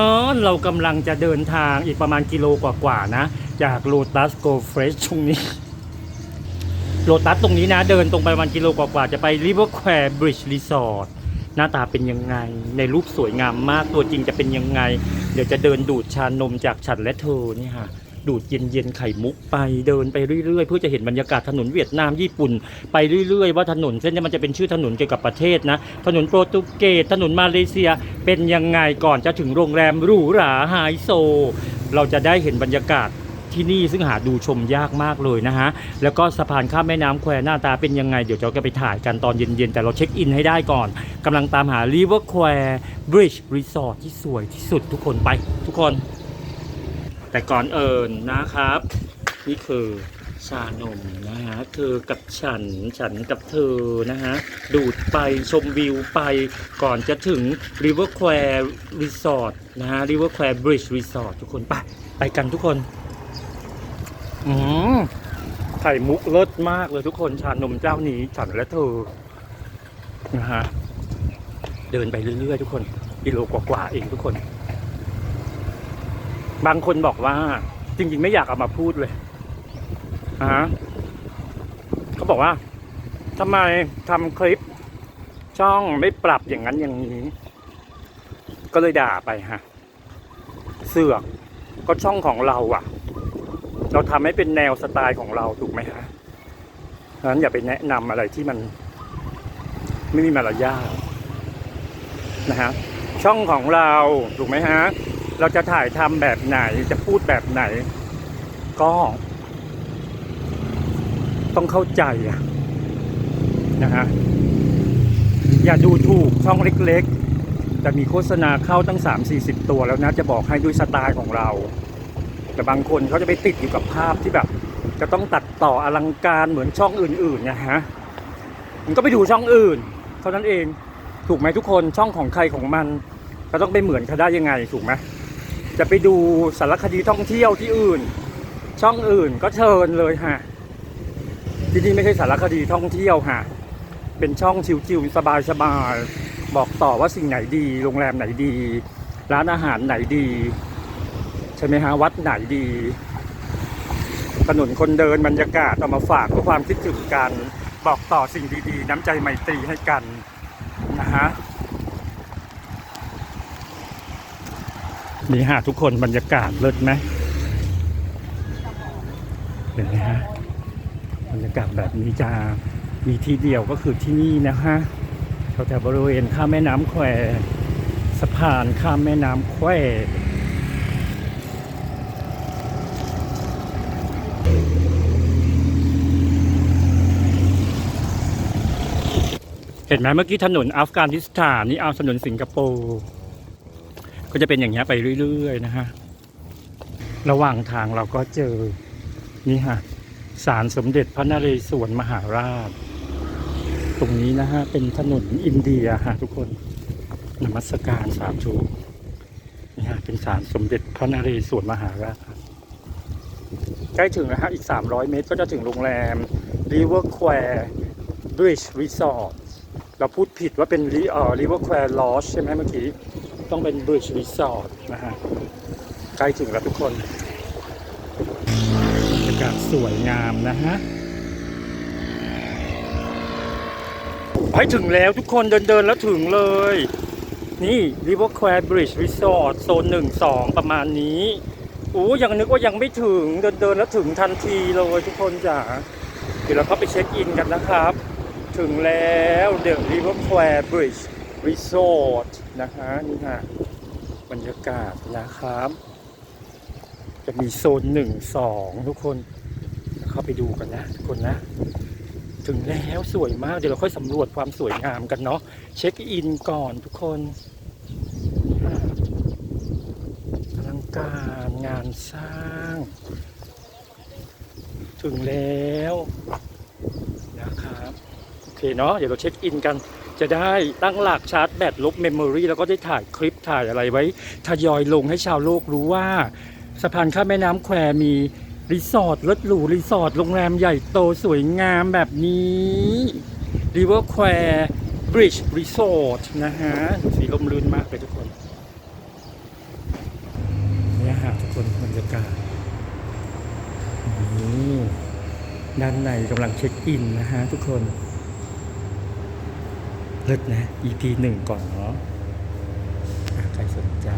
อ๋อเรากำลังจะเดินทางอีกประมาณกิโลกว่าๆนะ จากโลตัสโกเฟรชตรงนี้โลตัสตรงนี้นะ เดินตรงไปประมาณกิโลกว่าๆจะไปริเวอร์แควร์บริดจ์รีสอร์ทหน้าตาเป็นยังไง ในรูปสวยงามมากตัวจริงจะเป็นยังไง เดี๋ยวจะเดินดูดชานมจากฉันและเธอนี่ค่ะ ดูดเย็นๆไข่มุกไปเดินไปเรื่อยๆ เพื่อจะเห็นบรรยากาศถนนเวียดนามญี่ปุ่น ไปเรื่อยๆ ว่าถนนเส้นนี้มันจะเป็นชื่อถนนเกี่ยวกับประเทศนะ ถนนโปรตุเกสถนนมาเลเซียเป็นยังไงก่อนจะถึงโรงแรมหรูหราไฮโซ เราจะได้เห็นบรรยากาศที่นี่ซึ่งหาดูชมยากมากเลยนะฮะ แล้วก็สะพานข้ามแม่น้ำแควหน้าตาเป็นยังไง เดี๋ยวเราจะไปถ่ายกันตอนเย็นๆ แต่เราเช็คอินให้ได้ก่อนกำลังตามหา River Square Bridge Resort ที่สวยที่สุดทุกคนไปทุกคน แต่ก่อนเอิญนะครับ นี่คือชานมนะฮะเธอกับฉันฉันกับเธอนะฮะ ดูดไปชมวิวไปก่อนจะถึง River Square Resort นะฮะ River Square Bridge Resort ทุกคนไปไปกันทุกคน อืมไข่มุกเลิศมากเลยทุกคนชานมเจ้านี้ฉันและเธอนะฮะ เดินไปเรื่อยๆทุกคนกิโลกว่าๆเองทุกคน บางคนบอกว่า จริง ๆ ไม่อยากเอามาพูดเลยฮะเขาบอกว่าทำไมทำคลิป ช่องไม่ปรับอย่างนั้นอย่างนี้ ก็เลยด่าไปฮะ เสือกก็ช่องของเราอะเราทำให้เป็นแนวสไตล์ของเราถูกไหมฮะฉะนั้นอย่าไปแนะนำอะไรที่มัน ไม่มีมารยาทนะฮะช่องของเราถูกไหมฮะ เราจะถ่ายทำแบบไหนจะพูดแบบไหน ก็ ต้องเข้าใจนะฮะอย่าดูถูกช่องเล็กๆ แต่มีโฆษณาเข้าตั้ง 3-40 ตัวแล้วนะ จะบอกให้ด้วยสไตล์ของเรา แต่บางคนเขาจะไปติดอยู่กับภาพที่แบบ จะต้องตัดต่ออลังการเหมือนช่องอื่นๆนะฮะมันก็ไปดูช่องอื่นเท่านั้นเองถูกไหมทุกคนช่องของใครของมันก็ต้องไปเหมือนเขาได้ยังไงถูกไหม จะไปดูสารคดีท่องเที่ยวที่อื่น ช่องอื่นก็เชิญเลยฮะที่นี่ไม่ใช่สารคดีท่องเที่ยวฮะเป็นช่องชิวๆสบายๆบอกต่อว่าสิ่งไหนดี โรงแรมไหนดี ร้านอาหารไหนดี ใช่ไหมฮะวัดไหนดีถนนคนเดินบรรยากาศเอามาฝากเพื่อความคิดถึงกัน บอกต่อสิ่งดีๆ น้ำใจไมตรีให้กันนะฮะ นี่ฮะทุกคนบรรยากาศเลิศไหมเห็นไหมฮะบรรยากาศแบบนี้จะมีที่เดียวก็คือที่นี่นะฮะแถวๆบริเวณข้ามแม่น้ำแควสะพานข้ามแม่น้ำแควเห็นไหมเมื่อกี้ถนนอัฟกานิสถานนี่เอาถนนสิงคโปร์ ก็จะเป็นอย่างเงี้ไปเรื่อยๆนะฮะระหว่างทางเราก็เจอนี่ฮะศาลสมเด็จพระนเรศวรมหาราช ตรงนี้นะฮะเป็นถนนอินเดียฮะทุกคนนมัสการสาธุนี่ฮะเป็นศาลสมเด็จพระนเรศวรมหาราชใกล้ถึงแล้วฮะอีก 300 เมตรก็จะถึงโรงแรม River Square Bridge Resort เราพูดผิดว่าเป็น Ri- เอ่อ River Square Lodge ใช่ไหมเมื่อกี้ ต้องเป็น Bridge Resort นะฮะใกล้ถึงแล้วทุกคนบรรยากาศสวยงามนะฮะไปถึงแล้วทุกคนเดินเดินแล้วถึงเลย นี่ River q u a r Bridge Resort โซนหนึ่งสองประมาณนี้โอ้ยังนึกว่ายังไม่ถึงเดินเดินแล้วถึงทันทีเลยทุกคนจ๋าเดี๋ยวเราเข้าไปเช็คอินกันนะครับ ถึงแล้ว The River q u a r Bridge Resort นะฮะนี่ฮะบรรยากาศนะครับ จะมีโซนหนึ่งสองทุกคนเข้าไปดูกันนะทุกคนนะ ถึงแล้วสวยมาก เดี๋ยวเราค่อยสำรวจความสวยงามกันเนาะเช็คอินก่อนทุกคนอลังการงานสร้าง ถึงแล้ว เนาะเดี๋ยวเราเช็คอินกัน จะได้ตั้งหลักชาร์จแบตลบเมมโมรีแล้วก็ได้ถ่ายคลิปถ่ายอะไรไว้ ทยอยลงให้ชาวโลกรู้ว่าสะพานข้ามแม่น้ำแควมีรีสอร์ทรถหรูรีสอร์ทโรงแรมใหญ่โตสวยงามแบบนี้ริเวอร์แควบริดจ์รีสอร์ทนะฮะสีลมลื่นมากเลยทุกคนเนี่ยฮะทุกคนบรรยากาศด้านในกำลังเช็คอินนะฮะทุกคน เลิศนะ EP หนึ่งก่อนเนาะใครสนใจ